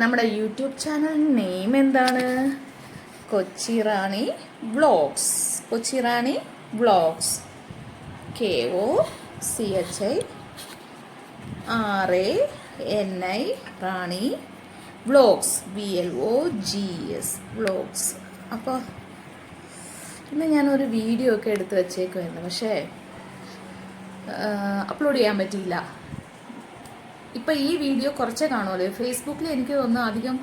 നമ്മുടെ YouTube channel name എന്താണ്? Kochi Rani vlogs Kochi Rani vlogs K O C H I R A N I Rani vlogs V L O G S vlogs അപ്പോൾ ഇന്ന് ഞാനൊരു video ഒക്കെ എടുത്ത് വെച്ചേക്കുമായിരുന്നു പക്ഷേ upload ചെയ്യാൻ പറ്റിയില്ല. ഇപ്പം ഈ വീഡിയോ കുറച്ചേ കാണുമല്ലോ ഫേസ്ബുക്കിൽ എനിക്ക് തോന്നുന്നു അധികം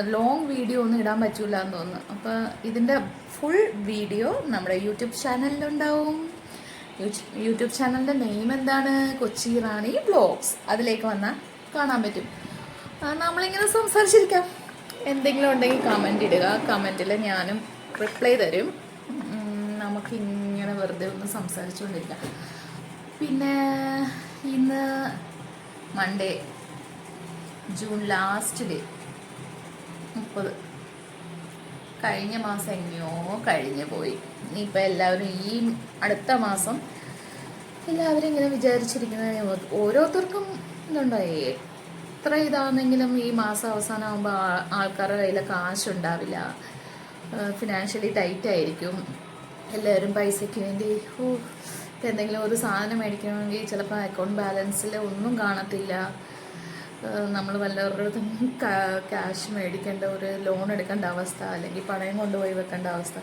ലോങ് വീഡിയോ ഒന്നും ഇടാൻ പറ്റൂല എന്ന് തോന്നുന്നു. അപ്പോൾ ഇതിന്റെ ഫുൾ വീഡിയോ നമ്മുടെ യൂട്യൂബ് ചാനലിലുണ്ടാവും യൂട്യൂ- യൂട്യൂബ് ചാനലിന്റെ നെയിം എന്താണ്? കൊച്ചി റാണി ബ്ലോഗ്സ് അതിലേക്ക് വന്നാൽ കാണാൻ പറ്റും. നമ്മളിങ്ങനെ സംസാരിച്ചിരിക്കാം. എന്തെങ്കിലും ഉണ്ടെങ്കിൽ കമന്റ് ഇടുക. കമന്റിൽ ഞാനും റിപ്ലൈ തരും. നമുക്ക് ഇങ്ങനെ വെറുതെ ഒന്ന് സംസാരിച്ചുകൊണ്ടിരിക്കാം. പിന്നെ ഇന്ന് മൺഡേ ജൂൺ ലാസ്റ്റ് ഡേ മുപ്പത്. കഴിഞ്ഞ മാസം എങ്ങനെയോ കഴിഞ്ഞു പോയി. ഇനിയിപ്പോൾ എല്ലാവരും ഈ അടുത്ത മാസം എല്ലാവരും ഇങ്ങനെ വിചാരിച്ചിരിക്കുന്നത് ഓരോരുത്തർക്കും ഇതുണ്ടായി. എത്ര ഇതാണെങ്കിലും ഈ മാസം അവസാനം ആകുമ്പോൾ ആൾക്കാരുടെ കയ്യിൽ കാശുണ്ടാവില്ല. ഫിനാൻഷ്യലി ടൈറ്റ് ആയിരിക്കും. എല്ലാവരും പൈസയ്ക്ക് വേണ്ടി ഓ ഇപ്പം എന്തെങ്കിലും ഒരു സാധനം മേടിക്കണമെങ്കിൽ ചിലപ്പോൾ അക്കൗണ്ട് ബാലൻസിൽ ഒന്നും കാണത്തില്ല. നമ്മൾ വല്ലവരുടെ ക്യാഷ് മേടിക്കേണ്ട ഒരു ലോൺ എടുക്കേണ്ട അവസ്ഥ അല്ലെങ്കിൽ പണയം കൊണ്ടുപോയി വെക്കേണ്ട അവസ്ഥ.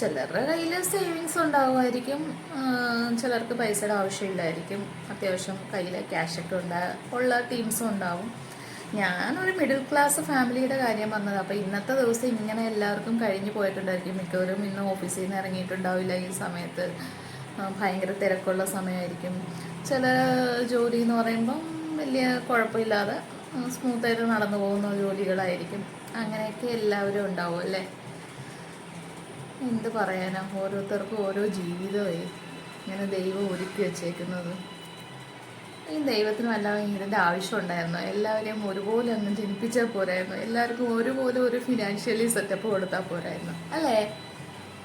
ചിലരുടെ കയ്യിൽ സേവിങ്സ് ഉണ്ടാകുമായിരിക്കും ചിലർക്ക് പൈസയുടെ ആവശ്യമില്ലായിരിക്കും. അത്യാവശ്യം കയ്യിൽ ക്യാഷൊക്കെ ഉണ്ടാ ഉള്ള ടീംസും ഉണ്ടാവും. ഞാനൊരു മിഡിൽ ക്ലാസ് ഫാമിലിയുടെ കാര്യം പറഞ്ഞത്. അപ്പോൾ ഇന്നത്തെ ദിവസം ഇങ്ങനെ എല്ലാവർക്കും കഴിഞ്ഞു പോയിട്ടുണ്ടായിരിക്കും. മിക്കവരും ഇന്ന് ഓഫീസിൽ നിന്ന് ഇറങ്ങിയിട്ടുണ്ടാവില്ല ഈ സമയത്ത്. ഭയങ്കര തിരക്കുള്ള സമയമായിരിക്കും. ചില ജോലി എന്ന് പറയുമ്പം വലിയ കുഴപ്പമില്ലാതെ സ്മൂത്തായിട്ട് നടന്നു പോകുന്ന ജോലികളായിരിക്കും. അങ്ങനെയൊക്കെ എല്ലാവരും ഉണ്ടാവും അല്ലേ? എന്ത് പറയാനാ? ഓരോരുത്തർക്കും ഓരോ ജീവിതമേ. ഇങ്ങനെ ദൈവം ഒരുക്കി വെച്ചേക്കുന്നത്. ഈ ദൈവത്തിനും വല്ലാതെ ഇതിന്റെ ആവശ്യം ഉണ്ടായിരുന്നു എല്ലാവരെയും ഒരുപോലെ അങ്ങ് ജനിപ്പിച്ചാൽ പോരായിരുന്നു. എല്ലാവർക്കും ഒരുപോലെ ഒരു ഫിനാൻഷ്യലി സെറ്റപ്പ് കൊടുത്താൽ പോരായിരുന്നു. അല്ലേ?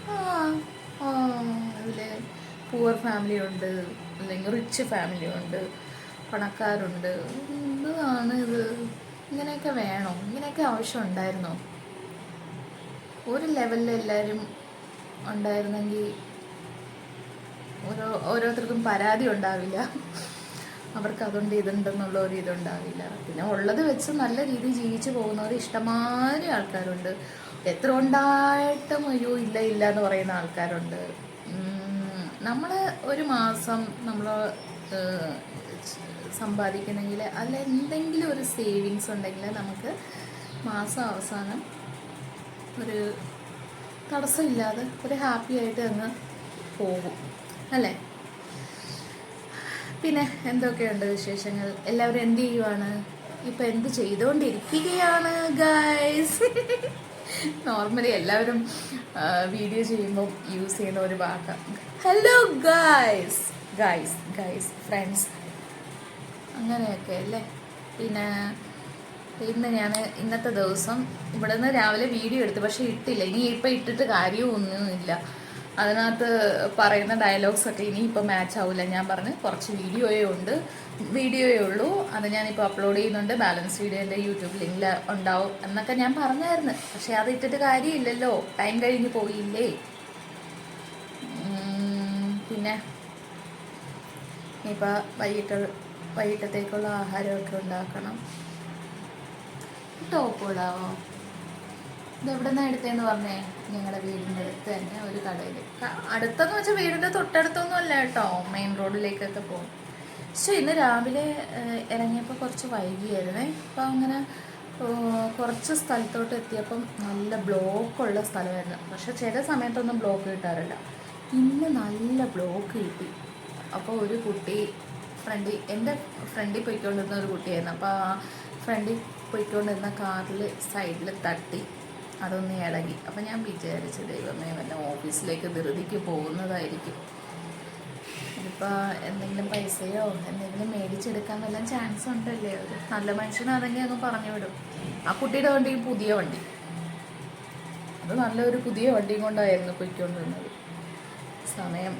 ആ അതിൽ പുവർ ഫാമിലി ഉണ്ട് അല്ലെങ്കിൽ റിച്ച് ഫാമിലി ഉണ്ട് പണക്കാരുണ്ട്. എന്താണ് ഇത്? ഇങ്ങനെയൊക്കെ വേണോ? ഇങ്ങനെയൊക്കെ ആവശ്യം ഉണ്ടായിരുന്നോ? ഒരു ലെവലിൽ എല്ലാവരും ഉണ്ടായിരുന്നെങ്കിൽ ഓരോ ഓരോരുത്തർക്കും പരാതി ഉണ്ടാവില്ല. അവർക്ക് അതുകൊണ്ട് ഇതുണ്ടെന്നുള്ള ഒരു ഇതുണ്ടാവില്ല പിന്നെ ഉള്ളത് വെച്ച് നല്ല രീതിയിൽ ജീവിച്ചു പോകുന്നവർ ഇഷ്ടമാതിരി ആൾക്കാരുണ്ട്. എത്ര ഉണ്ടായിട്ടും അയ്യോ ഇല്ല ഇല്ല എന്ന് പറയുന്ന ആൾക്കാരുണ്ട്. നമ്മൾ ഒരു മാസം നമ്മൾ സമ്പാദിക്കണമെങ്കിൽ അതിൽ എന്തെങ്കിലും ഒരു സേവിങ്സ് ഉണ്ടെങ്കിൽ നമുക്ക് മാസം അവസാനം ഒരു തടസ്സമില്ലാതെ ഒരു ഹാപ്പി ആയിട്ട് അങ്ങ് പോകും. അല്ലേ? പിന്നെ എന്തൊക്കെയുണ്ട് വിശേഷങ്ങൾ? എല്ലാവരും എന്ത് ചെയ്യുവാണ്? ഇപ്പൊ എന്ത് ചെയ്തുകൊണ്ടിരിക്കുകയാണ് ഗൈസ് നോർമലി എല്ലാവരും വീഡിയോ ചെയ്യുമ്പോൾ യൂസ് ചെയ്യുന്ന ഒരു വാക്ക് hello guys guys guys friends അങ്ങനെയൊക്കെ അല്ലേ? പിന്നെ ഇന്ന് ഞാൻ ഇന്നത്തെ ദിവസം ഇവിടെ നിന്ന് രാവിലെ വീഡിയോ എടുത്തു. പക്ഷേ ഇട്ടില്ല. ഇനി ഇപ്പം ഇട്ടിട്ട് കാര്യമൊന്നുമില്ല അതിനകത്ത് പറയുന്ന ഡയലോഗ്സ് ഒക്കെ ഇനി ഇപ്പം മാച്ച് ആവില്ല ഞാൻ പറഞ്ഞ് കുറച്ച് വീഡിയോയേ ഉണ്ട്. വീഡിയോയേ ഉള്ളൂ. അത് ഞാനിപ്പോൾ അപ്ലോഡ് ചെയ്യുന്നുണ്ട്. ബാലൻസ് വീഡിയോ എന്റെ യൂട്യൂബ് ലിങ്കിൽ ഉണ്ടാവും എന്നൊക്കെ ഞാൻ പറഞ്ഞായിരുന്നു. പക്ഷെ അത് ഇട്ടിട്ട് കാര്യമില്ലല്ലോ. ടൈം കഴിഞ്ഞ് പോയില്ലേ? പിന്നെ ഇപ്പം വൈകിട്ട് വൈകിട്ടത്തേക്കുള്ള ആഹാരമൊക്കെ ഉണ്ടാക്കണം. ടോപ്പ് ഇടാവോ? ഇത് എവിടെ നിന്നാണ് എടുത്തതെന്ന് പറഞ്ഞേ? ഞങ്ങളുടെ വീടിന്റെ അടുത്ത് തന്നെ ഒരു കടയിൽ അടുത്തെന്ന് വെച്ചാൽ വീടിന്റെ തൊട്ടടുത്തൊന്നും അല്ല കേട്ടോ. മെയിൻ റോഡിലേക്കൊക്കെ പോകും. പക്ഷെ ഇന്ന് രാവിലെ ഇറങ്ങിയപ്പോൾ കുറച്ച് വൈകിയായിരുന്നേ. അപ്പം അങ്ങനെ കുറച്ച് സ്ഥലത്തോട്ട് എത്തിയപ്പം നല്ല ബ്ലോക്കുള്ള സ്ഥലമായിരുന്നു. പക്ഷെ ചില സമയത്തൊന്നും ബ്ലോക്ക് കിട്ടാറില്ല. ഇന്ന് നല്ല ബ്ലോക്ക് കിട്ടി. അപ്പോൾ ഒരു കുട്ടി ഫ്രണ്ടിൽ എന്റെ ഫ്രണ്ടിൽ പോയിക്കൊണ്ടിരുന്ന ഒരു കുട്ടിയായിരുന്നു. അപ്പോൾ ആ ഫ്രണ്ടിൽ പോയിക്കൊണ്ടിരുന്ന കാറിൽ സൈഡിൽ തട്ടി. അതൊന്ന് ഇളകി. അപ്പം ഞാൻ വിചാരിച്ചു ദൈവമേ വല്ല ഓഫീസിലേക്ക് ധൃതിക്ക് പോകുന്നതായിരിക്കും. ഇപ്പോൾ എന്തെങ്കിലും പൈസയോ എന്തെങ്കിലും മേടിച്ചെടുക്കാൻ വല്ല ചാൻസ് ഉണ്ടല്ലേ? ഒരു നല്ല മനുഷ്യനാണെങ്കിൽ അങ്ങ് പറഞ്ഞു വിടും. ആ കുട്ടിയുടെ വണ്ടി പുതിയ വണ്ടി. അത് നല്ലൊരു പുതിയ വണ്ടിയും കൊണ്ടായിരുന്നു പൊയ്ക്കൊണ്ടിരുന്നത്. സമയം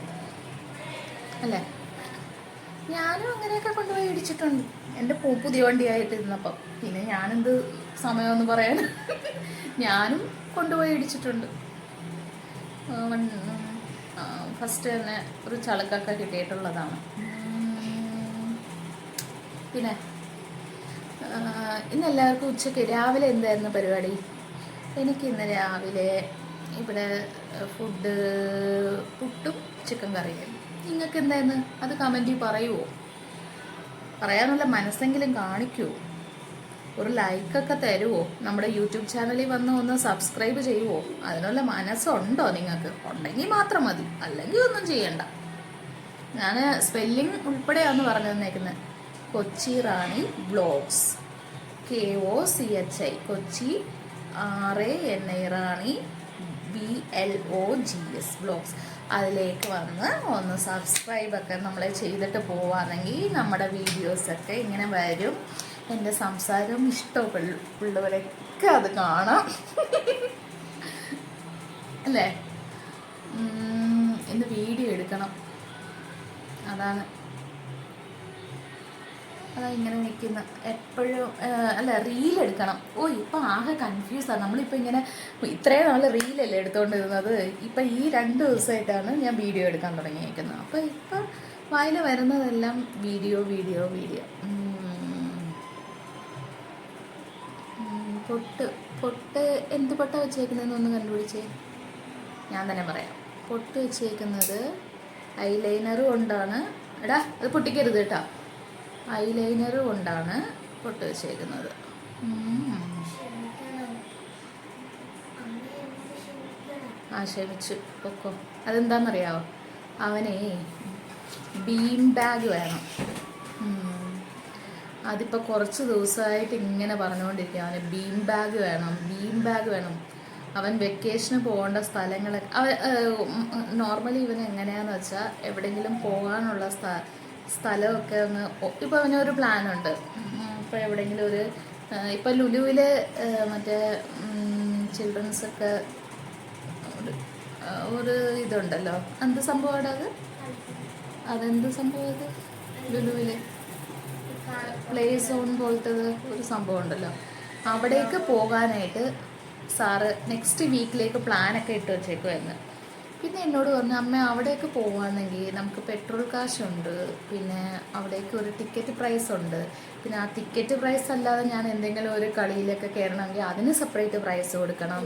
അല്ലേ? ഞാനും അങ്ങനെയൊക്കെ കൊണ്ടുപോയി ഇടിച്ചിട്ടുണ്ട്. എന്റെ പൂ പുതിയ വണ്ടിയായിട്ട് ഇരുന്നപ്പം പിന്നെ ഞാനെന്ത് സമയമെന്ന് പറയാൻ? ഞാനും കൊണ്ടുപോയി ഇടിച്ചിട്ടുണ്ട്. ഫസ്റ്റ് തന്നെ ഒരു ചളക്കൊക്കെ കിട്ടിയിട്ടുള്ളതാണ്. പിന്നെ ഇന്ന് എല്ലാവർക്കും ഉച്ചയ്ക്ക് രാവിലെ എന്തായിരുന്നു പരിപാടി? എനിക്ക് ഇന്ന് രാവിലെ ഇവിടെ ഫുഡ് പുട്ടും ചിക്കൻ കറിയും. നിങ്ങൾക്ക് എന്തായിരുന്നു? അത് കമന്റിൽ പറയുമോ പറയാനുള്ള മനസ്സെങ്കിലും കാണിക്കുമോ ഒരു ലൈക്കൊക്കെ തരുമോ നമ്മുടെ യൂട്യൂബ് ചാനലിൽ വന്ന് ഒന്ന് സബ്സ്ക്രൈബ് ചെയ്യുമോ അതിനുള്ള മനസ്സുണ്ടോ നിങ്ങൾക്ക്? ഉണ്ടെങ്കിൽ മാത്രം മതി. അല്ലെങ്കിൽ ഒന്നും ചെയ്യണ്ട. ഞാൻ സ്പെല്ലിംഗ് ഉൾപ്പെടെയാണ് പറഞ്ഞു തന്നേക്കുന്നത് Kochi Rani blogs K O C H I Kochi R A N I Rani B L O G S blogs അതിലേക്ക് വന്ന് ഒന്ന് സബ്സ്ക്രൈബൊക്കെ നമ്മൾ ചെയ്തിട്ട് പോവാണെങ്കിൽ നമ്മുടെ വീഡിയോസൊക്കെ ഇങ്ങനെ വരും. എന്റെ സംസാരം ഇഷ്ടമുള്ളവരൊക്കെ അത് കാണാം. അല്ലേ? ഇന്ന് വീഡിയോ എടുക്കണം. അതാണ്. അതാ ഇങ്ങനെ നിൽക്കുന്ന. എപ്പോഴും അല്ല റീൽ എടുക്കണം. ഓ ഇപ്പം ആകെ കൺഫ്യൂസാണ് നമ്മളിപ്പോൾ ഇങ്ങനെ ഇത്രയും നാൾ റീലല്ലേ എടുത്തുകൊണ്ടിരുന്നത് ഇപ്പം ഈ രണ്ട് ദിവസമായിട്ടാണ് ഞാൻ വീഡിയോ എടുക്കാൻ തുടങ്ങിയിരിക്കുന്നത്. അപ്പോൾ ഇപ്പം വായിൽ വരുന്നതെല്ലാം വീഡിയോ വീഡിയോ വീഡിയോ പൊട്ട് പൊട്ട് എന്ത് പൊട്ട വെച്ചേക്കുന്നതെന്നൊന്ന് കണ്ടുപിടിച്ചേ. ഞാൻ തന്നെ പറയാം. പൊട്ട് വെച്ചേക്കുന്നത് ഐലൈനറും ഉണ്ടാണ് എടാ അത് പൊട്ടിക്കരുത് കേട്ടോ. ഐലൈനർ കൊണ്ടാണ് പൊട്ട് വെച്ചേക്കുന്നത്. ആ ക്ഷമിച്ചു. പൊക്കോ. അതെന്താണെന്നറിയാവോ അവനെ ബീം ബാഗ് വേണം. അതിപ്പോൾ കുറച്ച് ദിവസമായിട്ട് ഇങ്ങനെ പറഞ്ഞുകൊണ്ടിരിക്കുക അവന് ബീം ബാഗ് വേണം ബീം ബാഗ് വേണം. അവൻ വെക്കേഷന് പോകേണ്ട സ്ഥലങ്ങളൊക്കെ അവൻ നോർമലി ഇവൻ എങ്ങനെയാണെന്ന് വെച്ചാൽ എവിടെയെങ്കിലും പോകാനുള്ള സ്ഥ സ്ഥലമൊക്കെ ഒന്ന് ഇപ്പോൾ അവനൊരു പ്ലാനുണ്ട്. ഇപ്പോൾ എവിടെയെങ്കിലും ഒരു ഇപ്പം ലുലുവിൽ മറ്റേ ചിൽഡ്രൻസ് ഒക്കെ ഒരു ഇതുണ്ടല്ലോ. എന്ത് സംഭവമാണ് അത്? അതെന്ത് സംഭവം അത്? ലുലുവിൽ? പ്ലേ സോൺ പോലത്തത് ഒരു സംഭവം ഉണ്ടല്ലോ. അവിടേക്ക് പോകാനായിട്ട് സാറ് നെക്സ്റ്റ് വീക്കിലേക്ക് പ്ലാനൊക്കെ ഇട്ട് വെച്ചേക്കുമായിരുന്നു പിന്നെ എന്നോട് പറഞ്ഞു അമ്മ അവിടേക്ക് പോവാണെങ്കിൽ നമുക്ക് പെട്രോൾ കാശുണ്ട്. പിന്നെ അവിടേക്ക് ഒരു ടിക്കറ്റ് പ്രൈസ് ഉണ്ട്. പിന്നെ ആ ടിക്കറ്റ് പ്രൈസ് അല്ലാതെ ഞാൻ എന്തെങ്കിലും ഒരു കളിയിലൊക്കെ കയറണമെങ്കിൽ അതിന് സെപ്പറേറ്റ് പ്രൈസ് കൊടുക്കണം.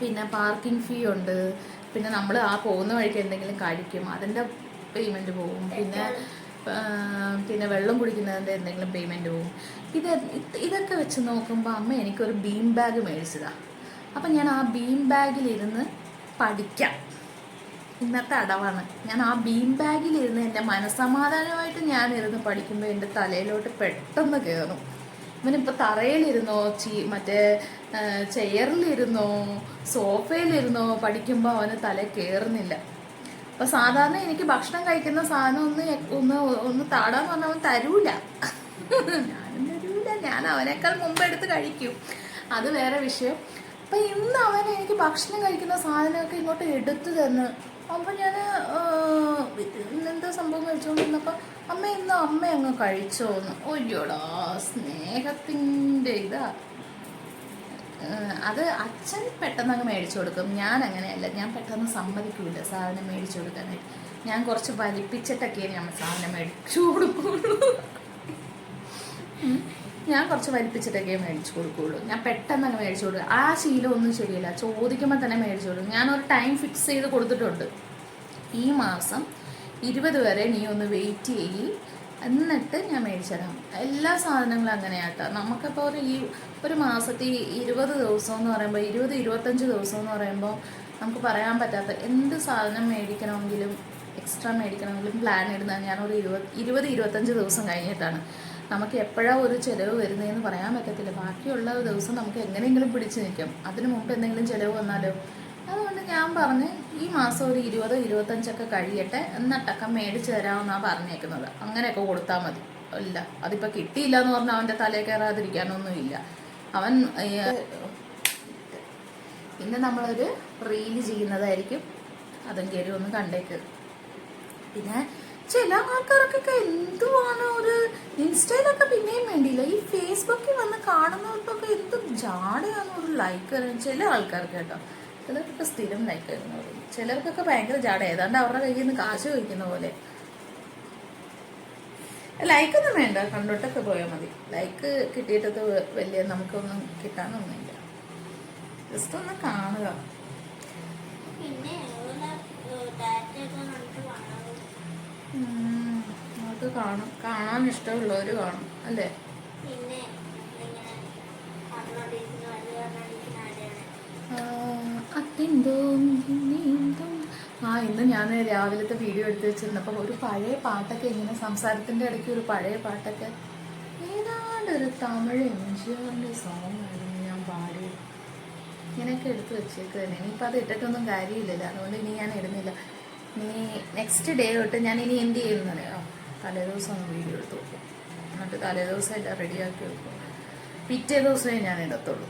പിന്നെ പാർക്കിംഗ് ഫീ ഉണ്ട്. പിന്നെ നമ്മൾ ആ പോകുന്ന വഴിക്ക് എന്തെങ്കിലും കഴിക്കും. അതിന്റെ പേയ്മെന്റ് പോകും. പിന്നെ പിന്നെ വെള്ളം കുടിക്കുന്നതിന്റെ എന്തെങ്കിലും പേയ്മെന്റ് പോകും. ഇത് ഇതൊക്കെ വെച്ച് നോക്കുമ്പോൾ അമ്മ എനിക്കൊരു ബീം ബാഗ് മേടിച്ചതാണ് അപ്പം ഞാൻ ആ ബീം ബാഗിലിരുന്ന് പഠിക്കാം. ഇന്നത്തെ അടവാണ്. ഞാൻ ആ ബീം ബാഗിലിരുന്ന് എന്റെ മനസമാധാനമായിട്ട് ഞാൻ ഇരുന്ന് പഠിക്കുമ്പോൾ എന്റെ തലയിലോട്ട് പെട്ടെന്ന് കയറും ഇവനിപ്പോൾ തറയിലിരുന്നോ ചീ മറ്റേ ചെയറിലിരുന്നോ സോഫയിലിരുന്നോ പഠിക്കുമ്പോൾ അവന് തല കയറുന്നില്ല അപ്പോൾ സാധാരണ എനിക്ക് ഭക്ഷണം കഴിക്കുന്ന സാധനം ഒന്ന് ഒന്ന് ഒന്ന് താടാൻ പറഞ്ഞാൽ അവൻ തരൂല. ഞാനും തരൂല. ഞാൻ അവനേക്കാൾ മുമ്പ് എടുത്ത് കഴിക്കും. അത് വേറെ വിഷയം. അപ്പൊ ഇന്ന് അവൻ എനിക്ക് ഭക്ഷണം കഴിക്കുന്ന സാധനമൊക്കെ ഇങ്ങോട്ട് എടുത്തു തന്ന്. അപ്പൊ ഞാൻ ഇന്നെന്താ സംഭവം കഴിച്ചുകൊണ്ടിരുന്നപ്പോ അമ്മ ഇന്ന് അമ്മ അങ്ങ് കഴിച്ചോന്ന്. ഒയ്യോടാ സ്നേഹത്തിന്റെ ഇതാ. അത് അച്ഛൻ പെട്ടെന്ന് അങ്ങ് മേടിച്ചു കൊടുക്കും. ഞാൻ അങ്ങനെയല്ല. ഞാൻ പെട്ടെന്ന് സമ്മതിക്കൂല സാധനം മേടിച്ചു കൊടുക്കാനായിട്ട്. ഞാൻ കുറച്ച് വലിപ്പിച്ചിട്ടൊക്കെയാണ് ഞാൻ സാധനം മേടിച്ചു കൊടുക്കുള്ളൂ. ഞാൻ കുറച്ച് വലിപ്പിച്ചിട്ടൊക്കെ മേടിച്ചു കൊടുക്കുകയുള്ളൂ ഞാൻ പെട്ടെന്ന് അങ്ങ് മേടിച്ചു കൊടുക്കും. ആ ശീലം ഒന്നും ശരിയല്ല. ചോദിക്കുമ്പോൾ തന്നെ മേടിച്ചു കൊടുക്കും. ഞാനൊരു ടൈം ഫിക്സ് ചെയ്ത് കൊടുത്തിട്ടുണ്ട്. ഈ മാസം ഇരുപത് വരെ നീ ഒന്ന് വെയിറ്റ് ചെയ്യ്. എന്നിട്ട് ഞാൻ മേടിച്ചു തരാം. എല്ലാ സാധനങ്ങളും അങ്ങനെയാട്ടോ. നമുക്കിപ്പോൾ ഒരു ഈ ഒരു മാസത്തിൽ ഇരുപത് ദിവസം എന്ന് പറയുമ്പോൾ ഇരുപത് ഇരുപത്തഞ്ച് ദിവസം എന്ന് പറയുമ്പോൾ നമുക്ക് പറയാൻ പറ്റാത്ത എന്ത് സാധനം മേടിക്കണമെങ്കിലും എക്സ്ട്രാ മേടിക്കണമെങ്കിലും പ്ലാൻ ഇടുന്നത് ഞാനൊരു ഇരുപത് ഇരുപത് ഇരുപത്തഞ്ച് ദിവസം കഴിഞ്ഞിട്ടാണ്. നമുക്ക് എപ്പോഴാ ഒരു ചിലവ് വരുന്നതെന്ന് പറയാൻ പറ്റത്തില്ല. ബാക്കിയുള്ള ദിവസം നമുക്ക് എങ്ങനെയെങ്കിലും പിടിച്ചു നിൽക്കും. അതിനു മുമ്പ് എന്തെങ്കിലും ചിലവ് വന്നാലോ? അതുകൊണ്ട് ഞാൻ പറഞ്ഞ് ഈ മാസം ഒരു ഇരുപതോ ഇരുപത്തഞ്ചൊക്കെ കഴിയട്ടെ എന്നിട്ടൊക്കെ മേടിച്ച് തരാമെന്നാണ് പറഞ്ഞേക്കുന്നത്. അങ്ങനെയൊക്കെ കൊടുത്താൽ മതി. ഇല്ല അതിപ്പോൾ കിട്ടിയില്ല എന്ന് പറഞ്ഞാൽ അവന്റെ തലയിൽ കയറാതിരിക്കാനൊന്നും ഇല്ല അവൻ ഇന്ന് നമ്മളൊരു റീൽ ചെയ്യുന്നതായിരിക്കും. അതും കയറി ഒന്ന് കണ്ടേക്ക്. പിന്നെ ചില ആൾക്കാർക്കൊക്കെ എന്തുവാണ് ഒരു ഇൻസ്റ്റയിലൊക്കെ പിന്നെയും വേണ്ടിയില്ല. ഈ ഫേസ്ബുക്കിൽ വന്ന് കാണുന്നവർക്കൊക്കെ എന്ത് ജാടയാണ് ഒരു ലൈക്ക് ചില ആൾക്കാർക്ക് കേട്ടോ. ചിലർക്കൊക്കെ സ്ഥിരം ലൈക്ക് വരുന്നവർ ചിലർക്കൊക്കെ ഭയങ്കര ജാട ഏതാണ്ട് അവരുടെ കയ്യിൽ നിന്ന് കാശ് ചോദിക്കുന്ന പോലെ. ലൈക്കൊന്നും വേണ്ട. കണ്ടോട്ടൊക്കെ പോയാൽ മതി. ലൈക്ക് കിട്ടിയിട്ടത് വലിയ നമുക്കൊന്നും കിട്ടാനൊന്നുമില്ല. ജസ്റ്റ് ഒന്ന് കാണുക. പിന്നെ കാണും. കാണാൻ ഇഷ്ടമുള്ളവർ കാണും. അല്ലേ? ആ, ഇന്ന് ഞാൻ രാവിലത്തെ വീഡിയോ എടുത്ത് വെച്ചിരുന്നപ്പോൾ ഒരു പഴയ പാട്ടൊക്കെ ഇങ്ങനെ സംസാരത്തിന്റെ ഇടയ്ക്ക് ഒരു പഴയ പാട്ടൊക്കെ ഏതാണ്ട് ഒരു തമിഴ് എംജിആറിന്റെ സോങ് ആയിരുന്നു ഞാൻ പാടി ഇങ്ങനെയൊക്കെ എടുത്തു വെച്ചേക്കുന്നത് ഇനിയിപ്പോൾ അത് ഇട്ടിട്ടൊന്നും കാര്യമില്ലല്ലോ. അതുകൊണ്ട് ഇനി ഞാൻ ഇടുന്നില്ല. ഇനി നെക്സ്റ്റ് ഡേ തൊട്ട് ഞാൻ ഇനി എന്ത് ചെയ്യുന്നറിയോ തലേദിവസം ഒന്ന് വീഡിയോ എടുത്ത് വെക്കും. എന്നിട്ട് തലേദിവസം എല്ലാം റെഡിയാക്കി വെക്കും. പിറ്റേ ദിവസമേ ഞാൻ ഇടത്തുള്ളൂ.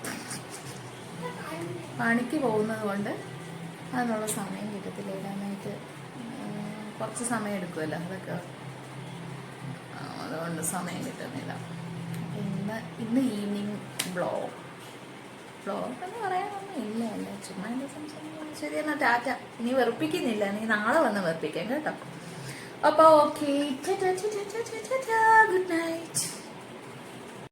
പണിക്ക് പോകുന്നത് കൊണ്ട് അതിനുള്ള സമയം കിട്ടത്തില്ല. ഇടാനായിട്ട് കുറച്ച് സമയം എടുക്കുമല്ലോ അതൊക്കെ. അതുകൊണ്ട് സമയം കിട്ടുന്നില്ല. ഇന്ന് ഇന്ന് ഈവനിങ് ബ്ലോഗ്. ബ്ലോഗ് എന്ന് പറയാനൊന്നും ഇല്ല അല്ല? ചുമ്മാ എന്റെ സംസാരിക്കുന്നത് ശരി ടാറ്റ. നീ വെറുപ്പിക്കുന്നില്ല. നീ നാളെ വന്ന് വെറുപ്പിക്കാം കേട്ടോ. about okay. Ta ta ta ta ta ta ta. Good night.